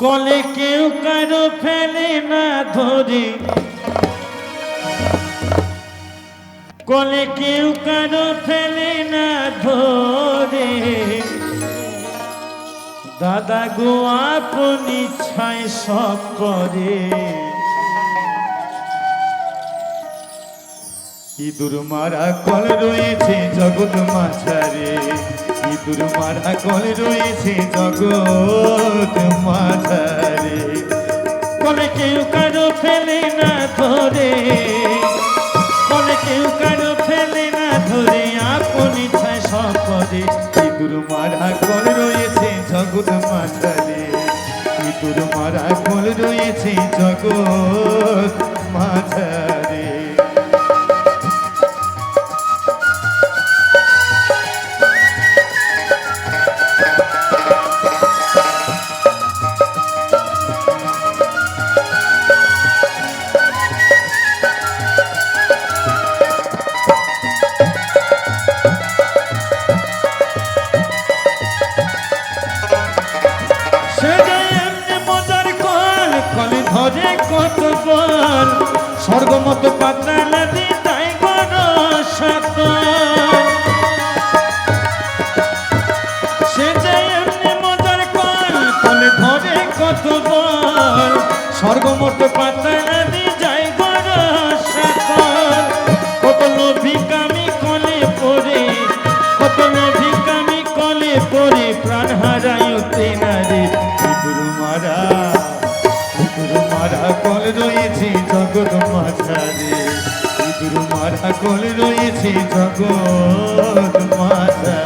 কলে কেউ কারও ফেলে না ধরে। কলে কেউ কারও ফেলে না ধরে। দাদা গো আপনি ছায় সব করে। ইঁদুর মারা কল রয়েছে জগৎ মাঝারে। ইঁদুর মারা কল রয়েছে জগৎ মাঝারে। কলে কেউ কারও ফেলে না ধরে। কলে কেউ কারও ফেলে না ধরে, আপনি ছায় সব করে ইঁদুর মারা কল রয়েছে জগৎ মাঝারে। ইঁদুর মারা কল রয়েছে জগৎ কলে ধরে কত বল স্বর্গমত পাতা নদী তাই গণ সাত সেটা এমনি মজার কল, কলে ধরে কত বল স্বর্গমত পাতা নদী যাই গণ সাত কত লোভিকামি কলে পড়ে, কত লোভিকামি কলে পড়ে কল রয়েছে জগৎ মাঝারে। ইঁদুর মারা কল রয়েছে জগৎ মাঝারে।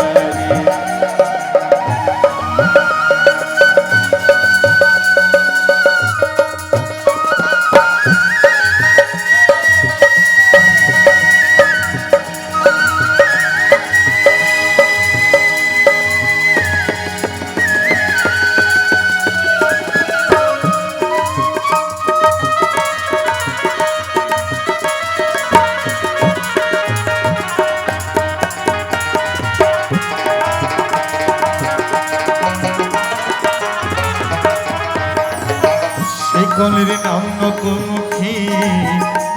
সেই নাম নতুনমুখী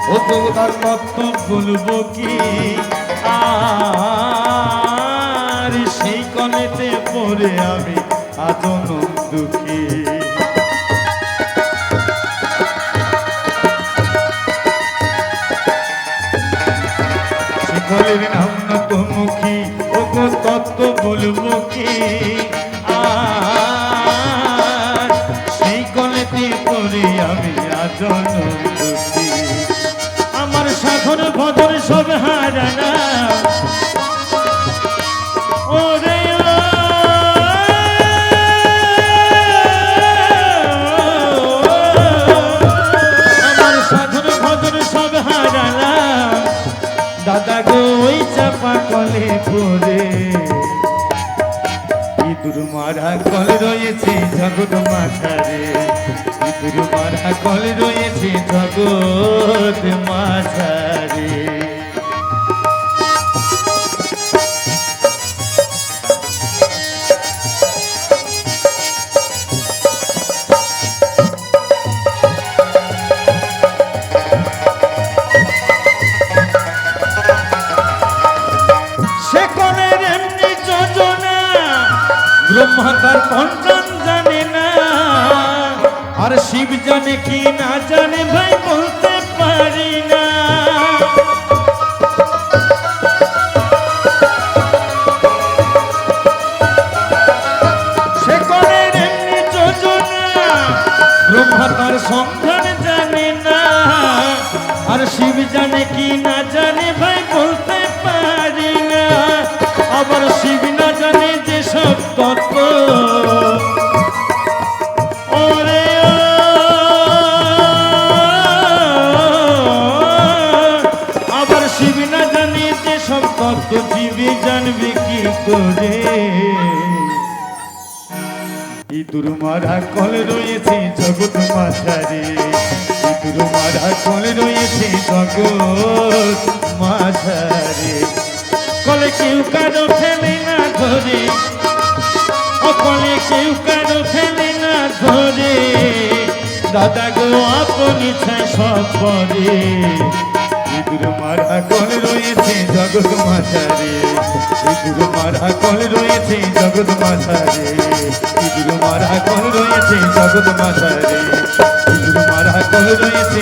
ও তো তার তত্ত্ব বলব কি? আর সেই কলেতে পড়ে আমি আদন দুঃখী শিখরের নাম নতমুখী ও তত্ত্ব বলব কি? কলে পড়ে ইঁদুর মারা কল রয়েছে জগৎ মাথারে। ইঁদুর মারা কল রয়েছে জগৎ ব্রহ্মা তার পঞ্চম জানে না। আর শিব জানে কি না জানে ভাই বলতে পারি না। সে কলের এমনি যোজনা, ব্রহ্মা তার সংখ্যান জানে না। আর শিব জানে কি না জানে ভাই বলতে পারি না। আবার শিব ইঁদুর মারা কল রয়েছে জগৎ মাঝারে। ইঁদুর মারা কল রয়েছে জগৎ মাঝারে। কলে কেউ কারও ফেলে না ধরে। অকলে কেউ কারও ফেলে না ধরে। দাদা গো, আপনি সব পরে ইঁদুর মারা কল রয়েছে জগৎ মাঝারে। ইঁদুর মারা কল রয়েছে জগৎ মাঝারে ইঁদুর মারা কল রয়েছে জগৎ মাঝারে ইঁদুর মারা কল রয়েছে